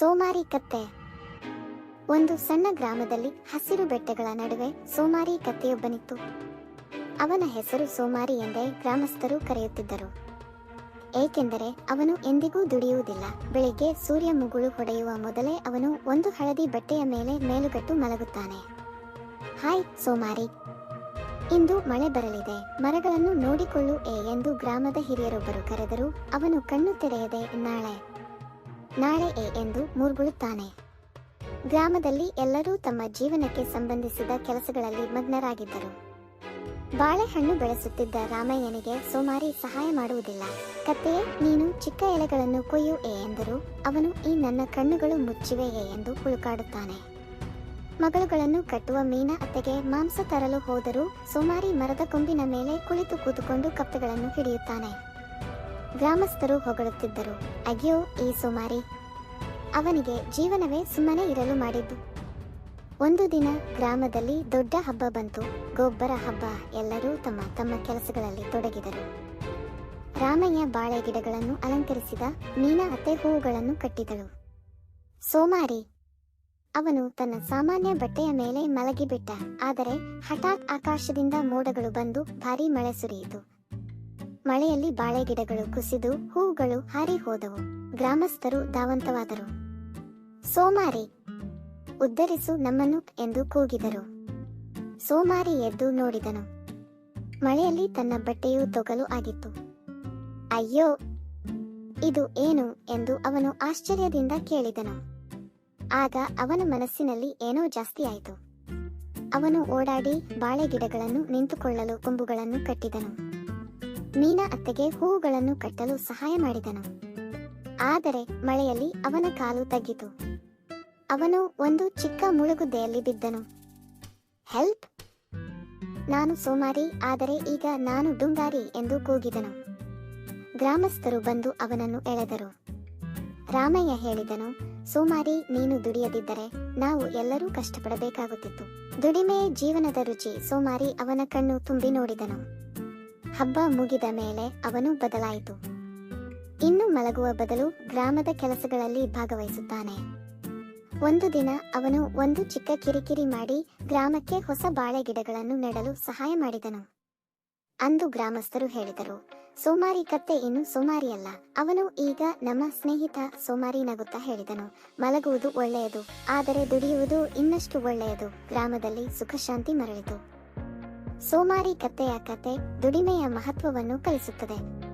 ಸೋಮಾರಿ ಕತ್ತೆ. ಒಂದು ಸಣ್ಣ ಗ್ರಾಮದಲ್ಲಿ ಹಸಿರು ಬೆಟ್ಟಗಳ ನಡುವೆ ಸೋಮಾರಿ ಕತ್ತೆಯೊಬ್ಬನಿತ್ತು. ಅವನ ಹೆಸರು ಸೋಮಾರಿ ಎಂದೇ ಗ್ರಾಮಸ್ಥರು ಕರೆಯುತ್ತಿದ್ದರು. ಏಕೆಂದರೆ ಅವನು ಎಂದಿಗೂ ದುಡಿಯುವುದಿಲ್ಲ. ಬೆಳಿಗ್ಗೆ ಸೂರ್ಯ ಮುಗುಳು ಹೊಡೆಯುವ ಮೊದಲೇ ಅವನು ಒಂದು ಹಳದಿ ಬಟ್ಟೆಯ ಮೇಲೆ ಮೇಲುಗಟ್ಟು ಮಲಗುತ್ತಾನೆ. ಹಾಯ್ ಸೋಮಾರಿ. ಇಂದು ಮಳೆ ಬರಲಿದೆ. ಮರಗಳನ್ನು ನೋಡಿಕೊಳ್ಳು ಎ ಎಂದು ಗ್ರಾಮದ ಹಿರಿಯರೊಬ್ಬರು ಕರೆದರು ಅವನು ಕಣ್ಣು ತೆರೆಯದೆ, ನಾಳೆ ನಾಳೆ ಎ ಎಂದು ಮೂರ್ಗುಳುತ್ತಾನೆ. ಗ್ರಾಮದಲ್ಲಿ ಎಲ್ಲರೂ ತಮ್ಮ ಜೀವನಕ್ಕೆ ಸಂಬಂಧಿಸಿದ ಕೆಲಸಗಳಲ್ಲಿ ಮಗ್ನರಾಗಿದ್ದರು. ಬಾಳೆಹಣ್ಣು ಬೆಳೆಸುತ್ತಿದ್ದ ರಾಮಯ್ಯನಿಗೆ ಸೋಮಾರಿ ಸಹಾಯ ಮಾಡುವುದಿಲ್ಲ. ಕತ್ತೆಯೇ ನೀನು ಚಿಕ್ಕ ಎಲೆಗಳನ್ನು ಕೊಯ್ಯು ಎ ಎಂದರು. ಅವನು ಈ ನನ್ನ ಕಣ್ಣುಗಳು ಮುಚ್ಚಿವೆಯೇ ಎಂದು ಹುಳುಕಾಡುತ್ತಾನೆ ಮಗಳುಗಳನ್ನು ಕಟ್ಟುವ ಮೀನ ಅತ್ತೆಗೆ ಮಾಂಸ ತರಲು ಹೋದರೂ ಸೋಮಾರಿ ಮರದ ಕೊಂಬಿನ ಮೇಲೆ ಕುಳಿತು ಕೂತುಕೊಂಡು ಕಪ್ಪೆಗಳನ್ನು ಹಿಡಿಯುತ್ತಾನೆ. ಗ್ರಾಮಸ್ಥರು ಹೊಗಳುತ್ತಿದ್ದರು. ಅಯ್ಯೋ, ಈ ಸೋಮಾರಿ. ಅವನಿಗೆ ಜೀವನವೇ ಸುಮ್ಮನೆ ಇರಲು ಮಾಡಿದ್ದು. ಒಂದು ದಿನ ಗ್ರಾಮದಲ್ಲಿ ದೊಡ್ಡ ಹಬ್ಬ ಬಂತು. ಗೊಬ್ಬರ ಹಬ್ಬ. ಎಲ್ಲರೂ ತಮ್ಮ ತಮ್ಮ ಕೆಲಸಗಳಲ್ಲಿ ತೊಡಗಿದರು. ರಾಮಯ್ಯ ಬಾಳೆ ಗಿಡಗಳನ್ನು ಅಲಂಕರಿಸಿದ ಮೀನಾ ಅತ್ತೆ ಹೂವುಗಳನ್ನು ಕಟ್ಟಿದಳು. ಸೋಮಾರಿ. ಅವನು ತನ್ನ ಸಾಮಾನ್ಯ ಬಟ್ಟೆಯ ಮೇಲೆ ಮಲಗಿಬಿಟ್ಟ. ಆದರೆ ಹಠಾತ್ ಆಕಾಶದಿಂದ ಮೋಡಗಳು ಬಂದು ಭಾರಿ ಮಳೆ ಸುರಿಯಿತು. ಮಳೆಯಲ್ಲಿ ಬಾಳೆಗಿಡಗಳು ಕುಸಿದು ಹೂವುಗಳು ಹಾರಿ ಹೋದವು. ಗ್ರಾಮಸ್ಥರು ಧಾವಂತವಾದರು. ಸೋಮಾರಿ, ಉದ್ಧರಿಸು ನಮ್ಮನ್ನು ಎಂದು ಕೂಗಿದರು. ಸೋಮಾರಿ ಎದ್ದು ನೋಡಿದನು. ಮಳೆಯಲ್ಲಿ ತನ್ನ ಬಟ್ಟೆಯು ತೊಗಲು ಆಗಿತ್ತು. ಅಯ್ಯೋ, ಇದು ಏನು ಎಂದು ಅವನು ಆಶ್ಚರ್ಯದಿಂದ ಕೇಳಿದನು. ಆಗ ಅವನ ಮನಸ್ಸಿನಲ್ಲಿ ಏನೋ ಜಾಸ್ತಿ ಆಯಿತು. ಅವನು ಓಡಾಡಿ ಬಾಳೆ ಗಿಡಗಳನ್ನು ನಿಂತುಕೊಳ್ಳಲು ಕೊಂಬುಗಳನ್ನು ಕಟ್ಟಿದನು. ಮೀನಾ ಅತ್ತೆಗೆ ಹೂವುಗಳನ್ನು ಕಟ್ಟಲು ಸಹಾಯ ಮಾಡಿದನು. ಆದರೆ ಮಳೆಯಲ್ಲಿ ಅವನ ಕಾಲು ತಗ್ಗಿತು. ಅವನು ಒಂದು ಚಿಕ್ಕ ಮುಳುಗುದ್ದೆಯಲ್ಲಿ ಬಿದ್ದನು. ಹೆಲ್ಪ್! ನಾನು ಸೋಮಾರಿ, ಆದರೆ ಈಗ ನಾನು ಡುಂಗಾರಿ ಎಂದು ಕೂಗಿದನು. ಗ್ರಾಮಸ್ಥರು ಬಂದು ಅವನನ್ನು ಎಳೆದರು. ರಾಮಯ್ಯ ಹೇಳಿದನು, ಸೋಮಾರಿ, ನೀನು ದುಡಿಯದಿದ್ದರೆ ನಾವು ಎಲ್ಲರೂ ಕಷ್ಟಪಡಬೇಕಾಗುತ್ತಿತ್ತು. ದುಡಿಮೆ, ಜೀವನದ ರುಚಿ, ಸೋಮಾರಿ ಅವನ ಕಣ್ಣು ತುಂಬಿ ನೋಡಿದನು. ಹಬ್ಬ ಮುಗಿದ ಮೇಲೆ ಅವನು ಬದಲಾಯಿತು. ಇನ್ನು ಮಲಗುವ ಬದಲು ಗ್ರಾಮದ ಕೆಲಸಗಳಲ್ಲಿ ಭಾಗವಹಿಸುತ್ತಾನೆ. ಒಂದು ದಿನ ಅವನು ಒಂದು ಚಿಕ್ಕ ಕಿರಿಕಿರಿ ಮಾಡಿ ಗ್ರಾಮಕ್ಕೆ ಹೊಸ ಬಾಳೆ ಗಿಡಗಳನ್ನು ನೆಡಲು ಸಹಾಯ ಮಾಡಿದನು. ಅಂದು ಗ್ರಾಮಸ್ಥರು ಹೇಳಿದರು, ಸೋಮಾರಿ ಕತ್ತೆ ಇನ್ನು ಸೋಮಾರಿಯಲ್ಲ ಅವನು ಈಗ ನಮ್ಮ ಸ್ನೇಹಿತ ಸೋಮಾರಿ ನಗುತ್ತಾ ಹೇಳಿದನು. ಮಲಗುವುದು ಒಳ್ಳೆಯದು, ಆದರೆ ದುಡಿಯುವುದು ಇನ್ನಷ್ಟು ಒಳ್ಳೆಯದು. ಗ್ರಾಮದಲ್ಲಿ ಸುಖಶಾಂತಿ ಮರಳಿತು. ಸೋಮಾರಿ ಕತ್ತೆಯ ಕತೆ ದುಡಿಮೆಯ ಮಹತ್ವವನ್ನು ಕಲಿಸುತ್ತದೆ.